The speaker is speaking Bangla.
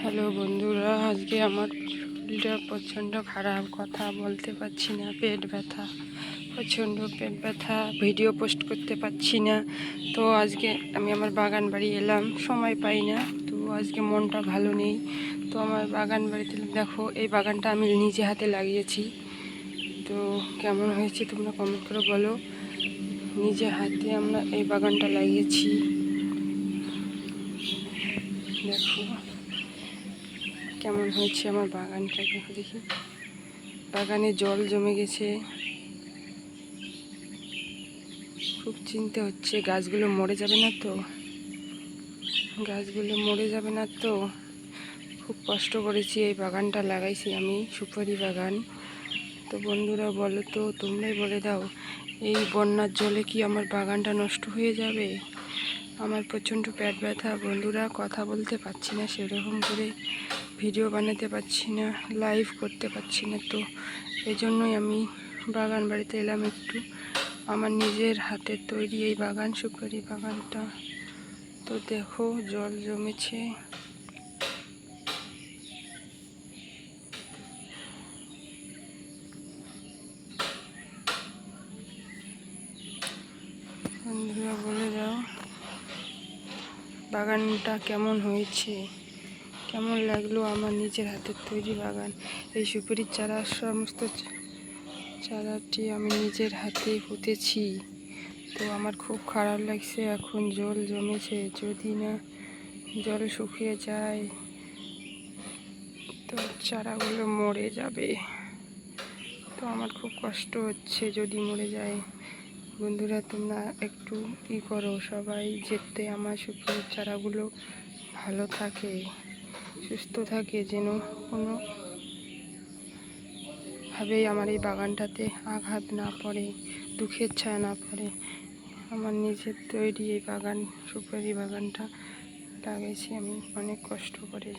হ্যালো বন্ধুরা, আজকে আমার শরীরটা প্রচণ্ড খারাপ, কথা বলতে পারছি না, পেট ব্যথা, প্রচণ্ড পেট ব্যথা, ভিডিও পোস্ট করতে পারছি না। তো আজকে আমি আমার বাগান বাড়ি এলাম, সময় পাই না, তো আজকে মনটা ভালো নেই। তো আমার বাগান বাড়িতে দেখো, এই বাগানটা আমি নিজে হাতে লাগিয়েছি। তো কেমন হয়েছে তোমরা কমেন্ট করে বলো। নিজে হাতে আমরা এই বাগানটা লাগিয়েছি। দেখো। কেমন হয়েছে আমার বাগানটা দেখো। বাগানে জল জমে গেছে। খুব চিন্তা হচ্ছে, গাছগুলো মরে যাবে না তো? গাছগুলো মরে যাবে না তো? খুব কষ্ট করেছি, এই বাগানটা লাগাইছি আমি, সুপারি বাগান। তো বন্ধুরা, বলো তো, তোমরাই বলে দাও, এই বন্যার জলে কি আমার বাগানটা নষ্ট হয়ে যাবে? আমার প্রচণ্ড পেট ব্যথা। বন্ধুরা, কথা বলতে পারছি না সেরকম করে। ভিডিও বানাতে পারছি না লাইভ করতে পারছি না তো। এই জন্যই আমি বাগান বাড়িতে এলাম একটু। আমার নিজের হাতের তৈরি এই বাগান, সুপারি বাগানটা। তো দেখো, জল জমেছে। বলে দাও, বাগানটা কেমন হয়েছে? কেমন লাগল আমার নিজের হাতের তৈরি বাগান? এই সুপারির চারা, সমস্ত চারাটি আমি নিজের হাতে পুঁতেছি। তো আমার খুব খারাপ লাগছে, এখন জল জমেছে। যদি না জল শুকিয়ে যায়, তো চারাগুলো মরে যাবে। তো আমার খুব কষ্ট হচ্ছে যদি মরে যায়। বন্ধুরা, তোমরা একটু ই করো, সবাই যেতে আমার শুকিয়ে চারাগুলো ভালো থাকে। সুস্থ থাকে যেন কোনো ভাবেই আমার এই বাগানটাতে আঘাত না পড়ে, দুঃখের ছায়া না পড়ে। আমার নিজের তৈরি এই বাগান, সুপারি বাগানটা লাগাইছি আমি অনেক কষ্ট করে।